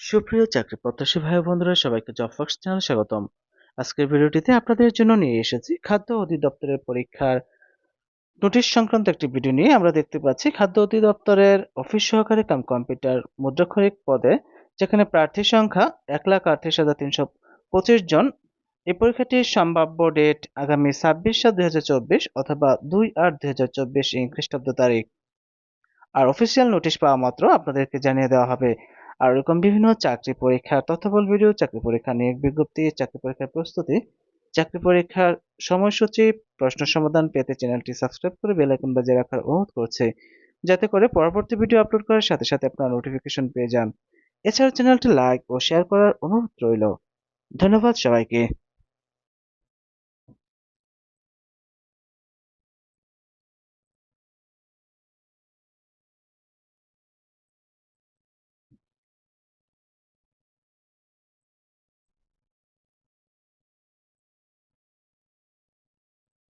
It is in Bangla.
সুপ্রিয় চাকরি প্রত্যাশী ভাই বন্ধুরা, সবাইকে জব ফক্স চ্যানেল স্বাগতম। আজকের ভিডিওটিতে আপনাদের জন্য নিয়ে এসেছি খাদ্য অধিদপ্তরের পরীক্ষার নোটিশ সংক্রান্ত একটি ভিডিও নিয়ে। আমরা দেখতে পাচ্ছি, খাদ্য অধিদপ্তরের অফিস সহকারী কাম কম্পিউটার মুদ্রাক্ষরিক পদে, যেখানে প্রার্থী সংখ্যা এক লাখ আটত্রিশ হাজার তিনশো পঁচিশ জন। এই পরীক্ষাটির সম্ভাব্য ডেট আগামী ছাব্বিশ সাত দুই অথবা দুই আট দুই হাজার চব্বিশ খ্রিস্টাব্দ তারিখ। আর অফিসিয়াল নোটিশ পাওয়া মাত্র আপনাদেরকে জানিয়ে দেওয়া হবে। আর এরকম বিভিন্ন চাকরি পরীক্ষা তথ্যবল ভিডিও, চাকরি পরীক্ষা নিয়োগ বিজ্ঞপ্তি, চাকরি পরীক্ষার প্রস্তুতি, চাকরি পরীক্ষার সময়সূচি, প্রশ্ন সমাধান পেতে চ্যানেলটি সাবস্ক্রাইব করে বেল আইকন রাখার অনুরোধ করছে। যাতে করে পরবর্তী ভিডিও আপলোড করার সাথে সাথে আপনারা নোটিফিকেশন পেয়ে যান। এছাড়া চ্যানেলটি লাইক ও শেয়ার করার অনুরোধ রইল। ধন্যবাদ সবাইকে।